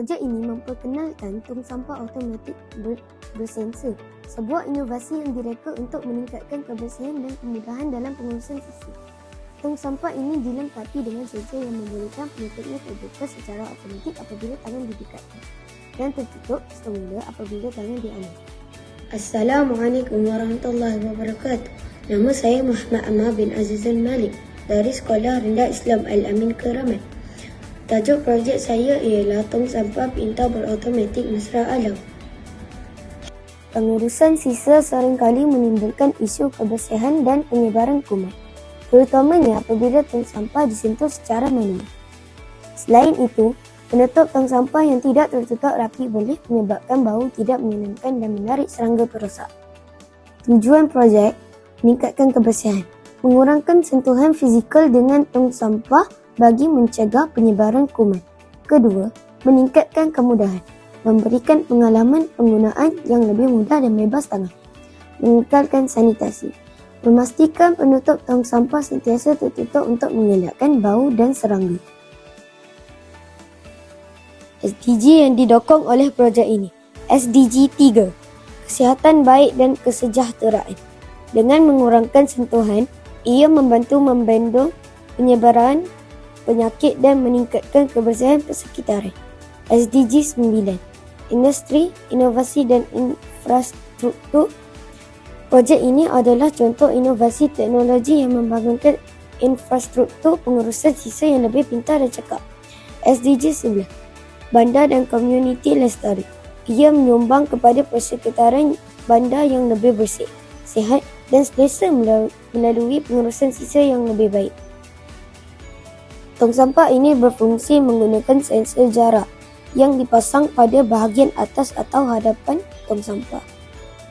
Projek ini memperkenalkan tong sampah automatik ber- bersensor, sebuah inovasi yang direka untuk meningkatkan kebersihan dan kemudahan dalam pengurusan sisi. Tong sampah ini dilengkapi dengan sensor yang membolehkan penutupnya terbuka secara automatik apabila tangan didekatkan dan tertutup semula apabila tangan diambil. Assalamualaikum warahmatullahi wabarakatuh. Nama saya Muhammad Ammar bin Azizul Malik dari Sekolah Rendah Islam Al-Amin Keramat. Tajuk projek saya ialah tong sampah pintar berautomatik mesra alam. Pengurusan sisa seringkali menimbulkan isu kebersihan dan penyebaran kuman, terutamanya apabila tong sampah disentuh secara manual. Selain itu, penutup tong sampah yang tidak tertutup rapi boleh menyebabkan bau tidak menyenangkan dan menarik serangga perosak. Tujuan projek meningkatkan kebersihan, mengurangkan sentuhan fizikal dengan tong sampah bagi mencegah penyebaran kuman. Kedua, meningkatkan kemudahan, memberikan pengalaman penggunaan yang lebih mudah dan bebas tangan. Mengekalkan sanitasi, memastikan penutup tong sampah sentiasa tertutup untuk mengelakkan bau dan serangga. SDG yang didokong oleh projek ini. SDG 3. Kesihatan baik dan kesejahteraan. Dengan mengurangkan sentuhan, ia membantu membendung penyebaran penyakit dan meningkatkan kebersihan persekitaran. SDG 9. Industri, inovasi dan infrastruktur. Projek ini adalah contoh inovasi teknologi yang membangunkan infrastruktur pengurusan sisa yang lebih pintar dan cekap. SDG 11. Bandar dan komuniti lestari. Ia menyumbang kepada persekitaran bandar yang lebih bersih, sihat dan selesa melalui pengurusan sisa yang lebih baik. Tong sampah ini berfungsi menggunakan sensor jarak yang dipasang pada bahagian atas atau hadapan tong sampah.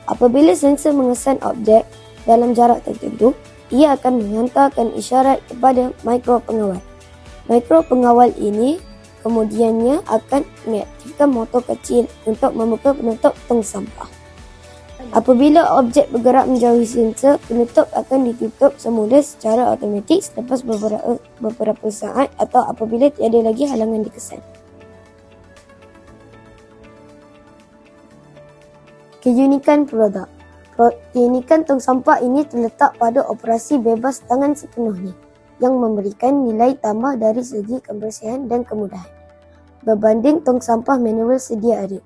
Apabila sensor mengesan objek dalam jarak tertentu, ia akan menghantarkan isyarat kepada mikro pengawal. Mikro pengawal ini kemudiannya akan mengaktifkan motor kecil untuk membuka penutup tong sampah. Apabila objek bergerak menjauhi sensor, penutup akan ditutup semula secara automatik selepas beberapa, beberapa saat atau apabila tiada lagi halangan dikesan. Keunikan produk Keunikan tong sampah ini terletak pada operasi bebas tangan sepenuhnya yang memberikan nilai tambah dari segi kebersihan dan kemudahan berbanding tong sampah manual sedia ada.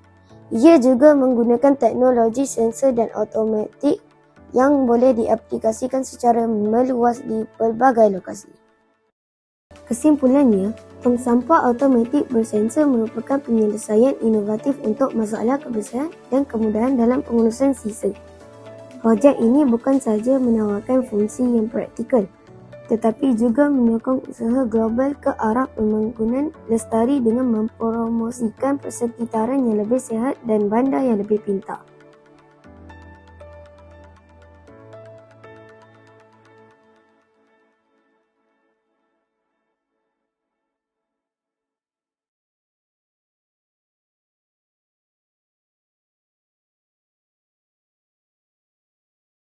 Ia juga menggunakan teknologi sensor dan automatik yang boleh diaplikasikan secara meluas di pelbagai lokasi. Kesimpulannya, tong sampah automatik bersensor merupakan penyelesaian inovatif untuk masalah kebersihan dan kemudahan dalam pengurusan sisa. Projek ini bukan sahaja menawarkan fungsi yang praktikal, tetapi juga menyokong usaha global ke arah pembangunan lestari dengan mempromosikan persekitaran yang lebih sihat dan bandar yang lebih pintar.